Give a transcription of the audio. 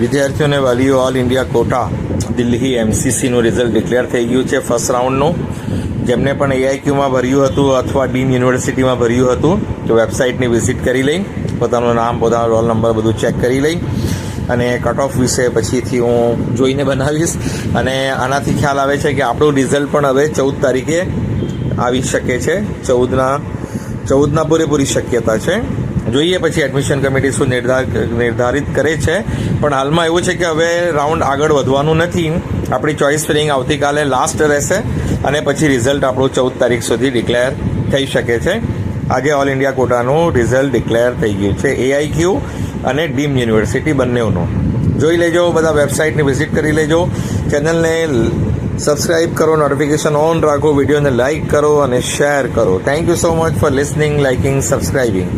વિદ્યાર્થીઓ અને વાલીઓ ઓલ ઇન્ડિયા કોટા, દિલ્હી એમસીસીનું રિઝલ્ટ ડિક્લેર થઈ ગયું છે ફર્સ્ટ રાઉન્ડનું જેમને પણ એઆઈક્યુમાં ભર્યું હતું અથવા ડીમ યુનિવર્સિટીમાં ભર્યું હતું, તો વેબસાઇટની વિઝિટ કરી લઈ, પોતાનું નામ, પોતાનો રોલ નંબર બધું ચેક કરી લઈ. અને કટ ઓફ વિશે પછીથી હું જોઈને બનાવીશ. અને આનાથી ખ્યાલ આવે છે કે આપણું રિઝલ્ટ પણ હવે ચૌદ તારીખે આવી શકે છે. ચૌદના ચૌદના પૂરેપૂરી શક્યતા છે. જોઈએ પછી એડમિશન કમિટી શું નિર્ધાર, નિર્ધારિત કરે છે. પણ હાલમાં એવું છે કે હવે રાઉન્ડ આગળ વધવાનું નથી. આપણી ચોઇસ ફિલિંગ આવતીકાલે લાસ્ટ રહેશે અને પછી રિઝલ્ટ આપણું ચૌદ તારીખ સુધી ડિક્લેર થઈ શકે છે. આજે ઓલ ઇન્ડિયા કોટાનું રિઝલ્ટ ડિક્લેર થઈ ગયું છે. એઆઈક્યુ અને ડીમ યુનિવર્સિટી બંનેનું. જોઈ લેજો, બધા વેબસાઇટની વિઝિટ કરી લેજો. ચેનલને સબસ્ક્રાઇબ કરો નોટિફિકેશન ઓન રાખો વિડીયોને લાઇક કરો અને શેર કરો. Thank you so much for listening liking subscribing